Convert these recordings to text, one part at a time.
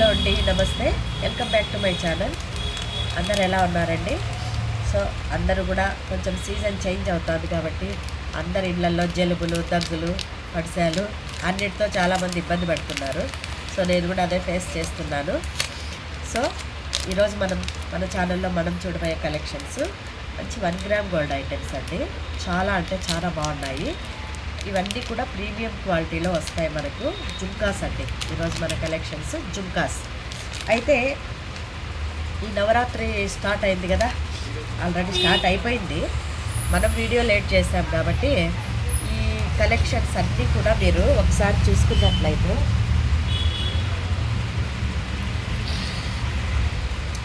Hello అండి నమస్తే. Welcome back to my channel అందరు ఎలా ఉన్నారండి? సో అందరూ కూడా కొంచెం సీజన్ చేంజ్ అవుతుంది కాబట్టి అందరి ఇళ్ళల్లో జలుబులు దగ్గులు పడిశాలు అన్నిటితో చాలామంది ఇబ్బంది పడుతున్నారు. సో నేను కూడా అదే ఫేస్ చేస్తున్నాను. సో ఈరోజు మనం మన ఛానల్లో మనం చూడబోయే కలెక్షన్స్ మంచి వన్ గ్రామ్ గోల్డ్ ఐటమ్స్ అండి. చాలా అంటే చాలా బాగున్నాయి. ఇవన్నీ కూడా ప్రీమియం క్వాలిటీలో వస్తాయి మనకు. జుమ్కాస్ అండి. ఈరోజు మన కలెక్షన్స్ జుమ్కాస్. అయితే ఈ నవరాత్రి స్టార్ట్ అయింది కదా? ఆల్రెడీ స్టార్ట్ అయిపోయింది. మనం వీడియో లేట్ చేసాం కాబట్టి ఈ కలెక్షన్స్ అన్నీ కూడా మీరు ఒకసారి చూసుకున్నట్లయితే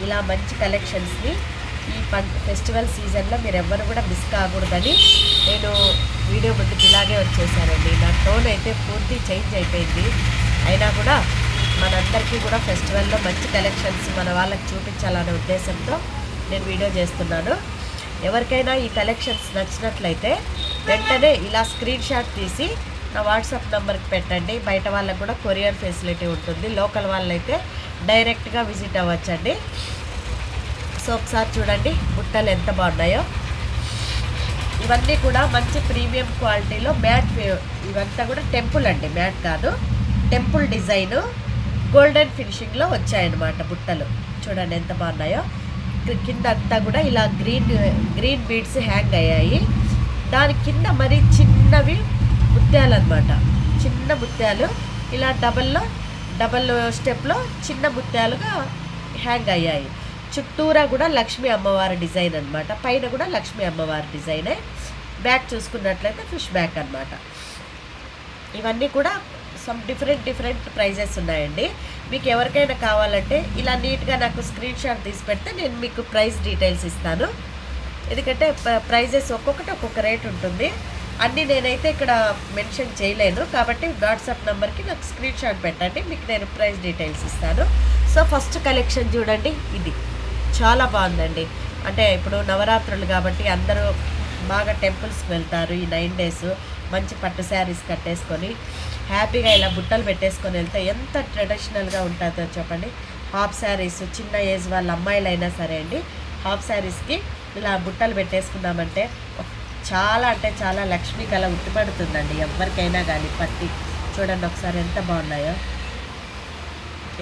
ఇలా మంచి కలెక్షన్స్ని ఈ ఫెస్టివల్ సీజన్లో మీరు ఎవ్వరు కూడా మిస్ కాకూడదని నేను వీడియో ముందుకు ఇలాగే వచ్చేసానండి. నా టోన్ అయితే పూర్తి చేంజ్ అయిపోయింది. అయినా కూడా మనందరికీ కూడా ఫెస్టివల్లో మంచి కలెక్షన్స్ మన వాళ్ళకి చూపించాలనే ఉద్దేశంతో నేను వీడియో చేస్తున్నాను. ఎవరికైనా ఈ కలెక్షన్స్ నచ్చినట్లయితే వెంటనే ఇలా స్క్రీన్ షాట్ తీసి నా వాట్సాప్ నెంబర్కి పెట్టండి. బయట వాళ్ళకు కూడా కొరియర్ ఫెసిలిటీ ఉంటుంది. లోకల్ వాళ్ళైతే డైరెక్ట్గా విజిట్ అవ్వచ్చండి. సో ఒకసారి చూడండి బుట్టలు ఎంత బాగున్నాయో. ఇవన్నీ కూడా మంచి ప్రీమియం క్వాలిటీలో మ్యాట్ ఇవంతా కూడా టెంపుల్ అండి మ్యాట్ కాదు. టెంపుల్ డిజైన్ గోల్డెన్ ఫినిషింగ్లో వచ్చాయన్నమాట బుట్టలు. చూడండి ఎంత బాగున్నాయో. కింద అంతా కూడా ఇలా గ్రీన్ గ్రీన్ బీడ్స్ హ్యాంగ్ అయ్యాయి. దాని కింద మరి చిన్నవి ముత్యాలు అనమాట చిన్న ముత్యాలు. ఇలా డబల్లో డబల్ స్టెప్లో చిన్న ముత్యాలుగా హ్యాంగ్ అయ్యాయి. చుట్టూరా కూడా లక్ష్మీ అమ్మవారి డిజైన్ అనమాట పైన కూడా లక్ష్మీ అమ్మవారి డిజైనే. బ్యాక్ చూసుకున్నట్లయితే ఫిష్ బ్యాక్ అనమాట ఇవన్నీ కూడా సమ్ డిఫరెంట్ డిఫరెంట్ ప్రైజెస్ ఉన్నాయండి. మీకు ఎవరికైనా కావాలంటే ఇలా నీట్గా నాకు స్క్రీన్ షాట్ తీసి పెడితే నేను మీకు ప్రైస్ డీటెయిల్స్ ఇస్తాను. ఎందుకంటే ప్రైజెస్ ఒక్కొక్కటి ఒక్కొక్క రేట్ ఉంటుంది. అన్నీ నేనైతే ఇక్కడ మెన్షన్ చేయలేను. కాబట్టి వాట్సాప్ నెంబర్కి నాకు స్క్రీన్ షాట్ పెట్టండి. మీకు నేను ప్రైస్ డీటెయిల్స్ ఇస్తాను. సో ఫస్ట్ కలెక్షన్ చూడండి. ఇది. చాలా బాగుందండి. అంటే ఇప్పుడు నవరాత్రులు కాబట్టి అందరూ బాగా టెంపుల్స్కి వెళ్తారు ఈ నైన్ డేస్. మంచి పట్టు శారీస్ కట్టేసుకొని హ్యాపీగా ఇలా బుట్టలు పెట్టేసుకొని వెళ్తే ఎంత ట్రెడిషనల్గా ఉంటుందో చెప్పండి. హాఫ్ శారీస్ చిన్న ఏజ్ వాళ్ళ అమ్మాయిలైనా సరే అండి హాఫ్ శారీస్కి ఇలా బుట్టలు పెట్టేసుకున్నామంటే చాలా అంటే చాలా లక్ష్మీ కళ ఉట్టిపడుతుందండి. ఎవరికైనా కానీ పట్టి చూడండి ఒకసారి ఎంత బాగున్నాయో.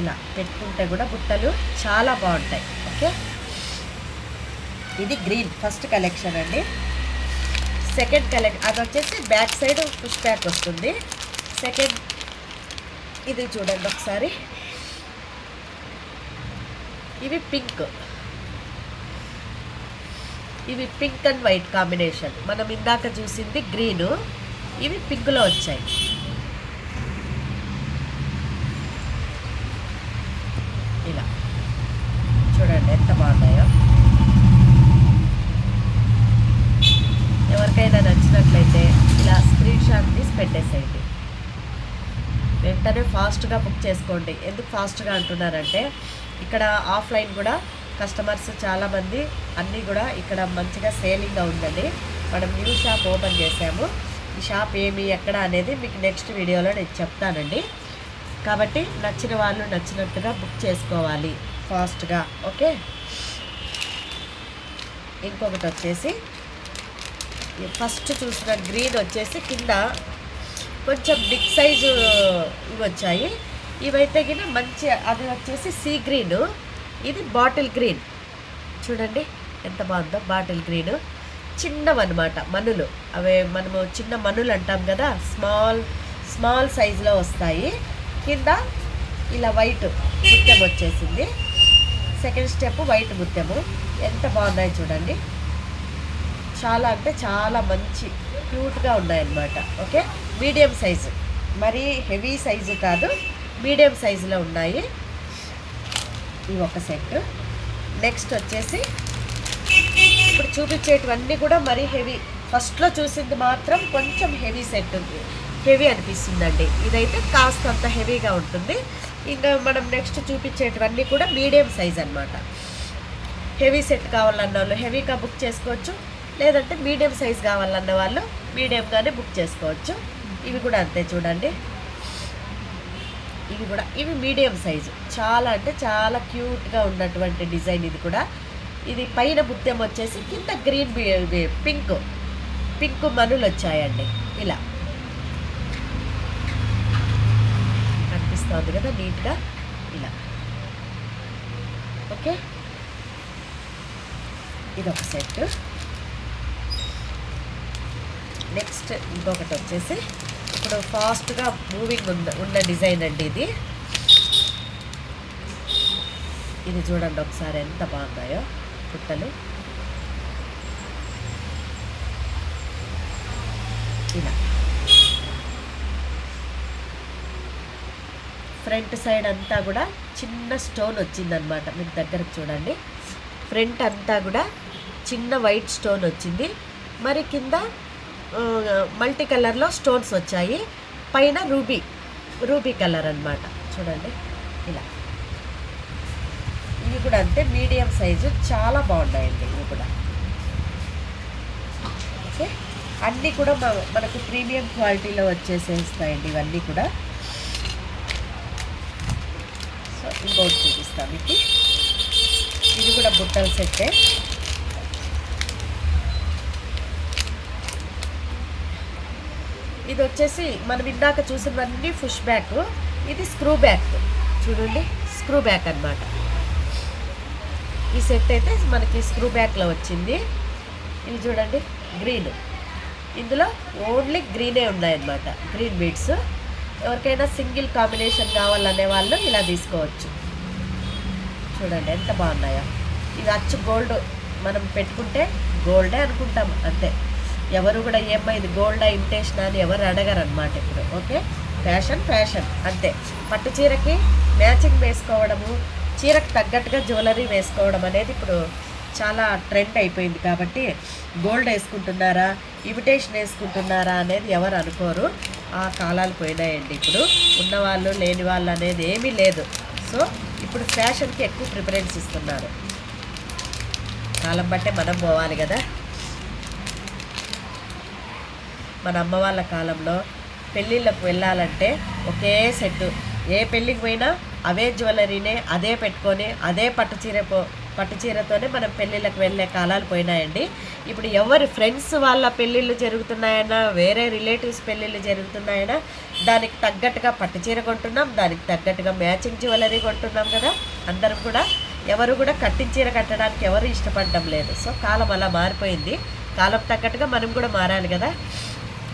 ఇలా పెట్టుకుంటే కూడా బుట్టలు చాలా బాగుంటాయి. ఇది గ్రీన్ ఫస్ట్ కలెక్షన్ అండి. సెకండ్ కలెక్షన్ అది వచ్చేసి బ్యాక్ సైడ్ పుష్ బ్యాక్ వస్తుంది. సెకండ్ ఇది చూడండి ఒకసారి. ఇవి పింక్. ఇవి పింక్ అండ్ వైట్ కాంబినేషన్. మనం ఇందాక చూసింది గ్రీను. ఇవి పింక్లో వచ్చాయి ఇలా చూడండి ఎంత బాగున్నాయో ఎవరికైనా నచ్చినట్లయితే ఇలా స్క్రీన్ షాట్ తీసి పెట్టేసేయండి. వెంటనే ఫాస్ట్గా బుక్ చేసుకోండి. ఎందుకు ఫాస్ట్గా అంటున్నారంటే ఇక్కడ ఆఫ్లైన్ కూడా కస్టమర్స్ చాలామంది అన్నీ కూడా ఇక్కడ మంచిగా సేలింగ్గా ఉందండి మనం న్యూ షాప్ ఓపెన్ చేసాము. ఈ షాప్ ఏమి ఎక్కడ అనేది మీకు నెక్స్ట్ వీడియోలో నేను చెప్తానండి. కాబట్టి నచ్చిన వాళ్ళు నచ్చినట్టుగా బుక్ చేసుకోవాలి ఫాస్ట్గా ఓకే? ఇంకొకటి వచ్చేసి ఫస్ట్ చూసిన గ్రీన్ వచ్చేసి కింద కొంచెం బిగ్ సైజు ఇవి వచ్చాయి. ఇవైతే గిన మంచి అది వచ్చేసి సీ గ్రీన్. ఇది బాటిల్ గ్రీన్. చూడండి ఎంత బాగుందో బాటిల్ గ్రీన్. చిన్నవన్నమాట మనులు. అవి మనము చిన్న మనులు అంటాం కదా స్మాల్ స్మాల్ సైజులో వస్తాయి. కింద ఇలా వైట్ ముత్యం వచ్చేసింది. సెకండ్ స్టెప్ వైట్ ముత్యము. ఎంత బాగున్నాయి చూడండి. చాలా అంటే చాలా మంచి క్యూట్గా ఉన్నాయన్నమాట. ఓకే? Medium size. మరీ హెవీ సైజు కాదు మీడియం సైజులో ఉన్నాయి. ఇవి ఒక సెట్ నెక్స్ట్ వచ్చేసి ఇప్పుడు చూపించేటివన్నీ కూడా మరీ హెవీ. ఫస్ట్లో చూసింది మాత్రం కొంచెం హెవీ సెట్ ఉంది. హెవీ అనిపిస్తుందండి. ఇదైతే కాస్త అంత హెవీగా ఉంటుంది. ఇంకా మనం నెక్స్ట్ చూపించేటివన్నీ కూడా మీడియం సైజ్ అనమాట హెవీ సెట్ కావాలన్న వాళ్ళు హెవీగా బుక్ చేసుకోవచ్చు. లేదంటే మీడియం సైజ్ కావాలన్న వాళ్ళు మీడియంగానే బుక్ చేసుకోవచ్చు. ఇవి కూడా అంతే చూడండి. ఇవి కూడా ఇవి మీడియం సైజు. చాలా అంటే చాలా క్యూట్గా ఉన్నటువంటి డిజైన్ ఇది కూడా. ఇది పైన ముత్యం వచ్చేసి కింద గ్రీన్ ఇది పింక్ పింక్ మనులు వచ్చాయండి. ఇలా. కనిపిస్తుంది కదా నీట్గా. ఇలా. ఓకే? ఇది ఒక సెట్. నెక్స్ట్ ఇంకొకటి వచ్చేసి ఇప్పుడు ఫాస్ట్గా మూవింగ్ ఉన్న ఉన్న డిజైన్ అండి ఇది. ఇది చూడండి ఒకసారి ఎంత బాగున్నాయో పుట్టలు ఇలా. ఫ్రంట్ సైడ్ అంతా కూడా చిన్న స్టోన్ వచ్చిందనమాట మీకు దగ్గరకు చూడండి. ఫ్రంట్ అంతా కూడా చిన్న వైట్ స్టోన్ వచ్చింది. మరి కింద మల్టీ కలర్లో స్టోన్స్ వచ్చాయి. పైన రూబీ రూబీ కలర్ అన్నమాట. చూడండి. ఇలా. ఇవి కూడా అంతే మీడియం సైజు. చాలా బాగున్నాయండి ఇవి కూడా. ఓకే. అన్నీ కూడా మనకు ప్రీమియం క్వాలిటీలో వచ్చేసేస్తాయండి ఇవన్నీ కూడా. సో ఇంకోటి చూపిస్తాను మీకు. ఇది కూడా బుట్టల సెట్టే. ఇది వచ్చేసి మనం ఇందాక చూసినవన్నీ ఫుష్ బ్యాక్. ఇది స్క్రూ బ్యాక్. చూడండి స్క్రూ బ్యాక్ అన్నమాట. ఈ సెట్ అయితే మనకి స్క్రూ బ్యాక్లో వచ్చింది. ఇది చూడండి గ్రీన్. ఇందులో ఓన్లీ గ్రీనే ఉన్నాయన్నమాట. Green beads. ఎవరికైనా సింగిల్ కాంబినేషన్ కావాలనే వాళ్ళు ఇలా తీసుకోవచ్చు. చూడండి ఎంత బాగున్నాయో. ఇది అచ్చు గోల్డ్ మనం పెట్టుకుంటే గోల్డే అనుకుంటాం అంతే. ఎవరు కూడా ఏమ్మా ఇది గోల్డా ఇమిటేషన్ అని ఎవరు అడగరు అనమాట ఇప్పుడు ఓకే ఫ్యాషన్ ఫ్యాషన్ అంతే. పట్టు చీరకి మ్యాచింగ్ వేసుకోవడము చీరకు తగ్గట్టుగా జ్యువెలరీ వేసుకోవడం అనేది ఇప్పుడు చాలా ట్రెండ్ అయిపోయింది కాబట్టి గోల్డ్ వేసుకుంటున్నారా ఇమిటేషన్ వేసుకుంటున్నారా అనేది ఎవరు అనుకోరు. ఆ కాలాలు పోయినాయండి ఇప్పుడు. ఉన్నవాళ్ళు లేని వాళ్ళు అనేది ఏమీ లేదు. సో ఇప్పుడు ఫ్యాషన్కి ఎక్కువ ప్రిఫరెన్స్ ఇస్తున్నారు. కాలం బట్టే మనం పోవాలి కదా. మన అమ్మ వాళ్ళ కాలంలో పెళ్ళిళ్ళకు వెళ్ళాలంటే ఒకే సెట్ ఏ పెళ్ళికి పోయినా అవే జ్యువెలరీనే అదే పెట్టుకొని అదే పట్టు చీర పో పట్టు చీరతోనే మనం పెళ్ళిళ్ళకి వెళ్ళే కాలాలు పోయినాయండి. ఇప్పుడు ఎవరి ఫ్రెండ్స్ వాళ్ళ పెళ్ళిళ్ళు జరుగుతున్నాయన్నా వేరే రిలేటివ్స్ పెళ్ళిళ్ళు జరుగుతున్నాయన్నా దానికి తగ్గట్టుగా పట్టు చీర కొంటున్నాం దానికి తగ్గట్టుగా మ్యాచింగ్ జ్యువెలరీ కొంటున్నాం కదా. అందరం కూడా ఎవరు కూడా కట్టించీర కట్టడానికి ఎవరు ఇష్టపడడం లేదు. సో కాలం అలా మారిపోయింది. కాలం తగ్గట్టుగా మనం కూడా మారాలి కదా.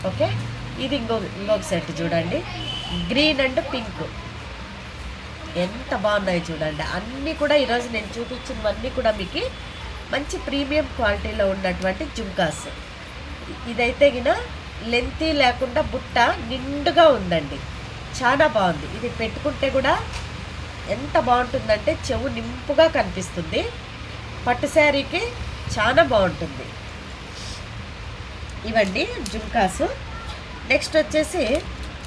ఓకే? ఇది ఇంకో ఇంకొక సెట్ చూడండి. గ్రీన్ అండ్ పింక్ ఎంత బాగున్నాయి చూడండి. అన్నీ కూడా ఈరోజు నేను చూపించినవన్నీ కూడా మీకు మంచి ప్రీమియం క్వాలిటీలో ఉన్నటువంటి జుంకాస్ ఇదైతే గిన లెంతీ లేకుండా బుట్ట నిండుగా ఉందండి. చాలా బాగుంది. ఇది పెట్టుకుంటే కూడా ఎంత బాగుంటుందంటే చెవు నింపుగా కనిపిస్తుంది. పట్టు శారీకి చాలా బాగుంటుంది. ఇవండి జుంకాసు నెక్స్ట్ వచ్చేసి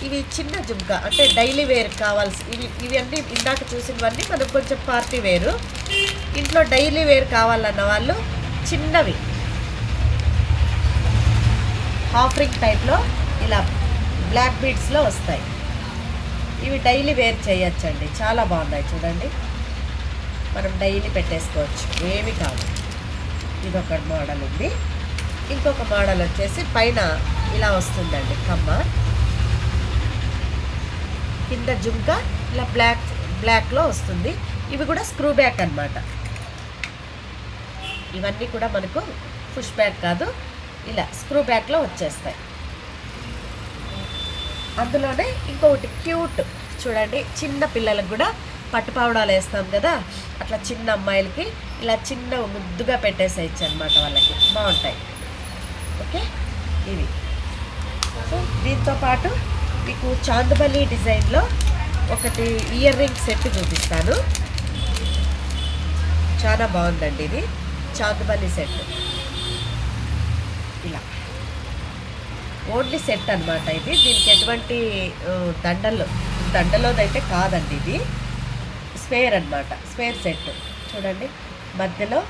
ఇవి చిన్న జుంకా అంటే డైలీ వేర్ కావాల్సి ఇవి ఇవన్నీ ఇందాక చూసినవన్నీ మనకు కొంచెం పార్టీ వేరు. ఇంట్లో డైలీ వేర్ కావాలన్న వాళ్ళు చిన్నవి. హాఫ్ రింగ్ టైప్లో ఇలా బ్లాక్ బీడ్స్లో వస్తాయి. ఇవి డైలీ వేర్ చేయొచ్చండి చాలా బాగున్నాయి చూడండి. మనం డైలీ పెట్టేసుకోవచ్చు ఏమి కాదు. ఇది ఒక మోడల్ ఉంది. ఇంకొక మోడల్ వచ్చేసి పైన ఇలా వస్తుందండి కమ్మ. కింద జుంక ఇలా బ్లాక్ బ్లాక్లో వస్తుంది. ఇవి కూడా స్క్రూ బ్యాక్ అన్నమాట. ఇవన్నీ కూడా మనకు పుష్ బ్యాక్ కాదు ఇలా స్క్రూ బ్యాక్లో వచ్చేస్తాయి. అందులోనే ఇంకొకటి క్యూట్ చూడండి చిన్న పిల్లలకు కూడా పట్టుపావడాలు వేస్తాం కదా అట్లా చిన్న అమ్మాయిలకి ఇలా చిన్న ముద్దుగా పెట్టేసేయచ్చు అనమాట వాళ్ళకి. బాగుంటాయి. ఓకే? ఇవి. సో దీంతో పాటు మీకు చాందబల్లి డిజైన్లో ఒకటి ఇయర్ రింగ్ సెట్ చూపిస్తాను. చాలా బాగుందండి ఇది. చాందబల్లి సెట్. ఇలా. ఓన్లీ సెట్ అన్నమాట ఇది. దీనికి ఎటువంటి దండలు దండలోదైతే కాదండి ఇది. స్పేర్ అన్నమాట. Spare set. చూడండి. మధ్యలో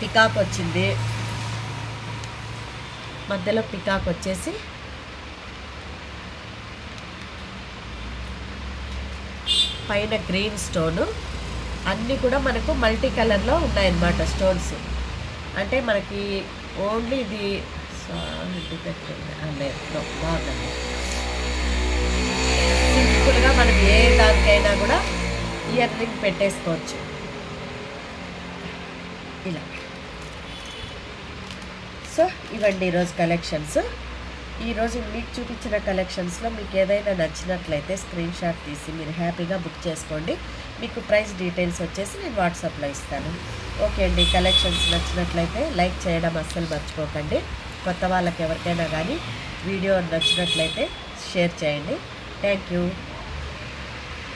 పికాక్ వచ్చింది. మధ్యలో పికాక్ వచ్చేసి. పైన గ్రీన్ స్టోను. అన్నీ కూడా మనకు మల్టీ కలర్లో ఉన్నాయన్నమాట స్టోన్స్. అంటే మనకి ఓన్లీ ఇది సారీ లేదు బాగుందండి. సింపుల్గా మనం ఏ దానికైనా కూడా ఇయర్ రింగ్ పెట్టేసుకోవచ్చు. ఇలా. సో ఇవండి ఈరోజు కలెక్షన్స్. ఈరోజు మీకు చూపించిన కలెక్షన్స్లో మీకు ఏదైనా నచ్చినట్లయితే స్క్రీన్ షాట్ తీసి మీరు హ్యాపీగా బుక్ చేసుకోండి. మీకు ప్రైస్ డీటెయిల్స్ వచ్చేసి నేను వాట్సాప్లో ఇస్తాను. ఓకే అండి కలెక్షన్స్ నచ్చినట్లయితే లైక్ చేయడం అస్సలు మర్చిపోకండి. కొత్త వాళ్ళకి ఎవరికైనా కానీ వీడియో నచ్చినట్లయితే షేర్ చేయండి. Thank you.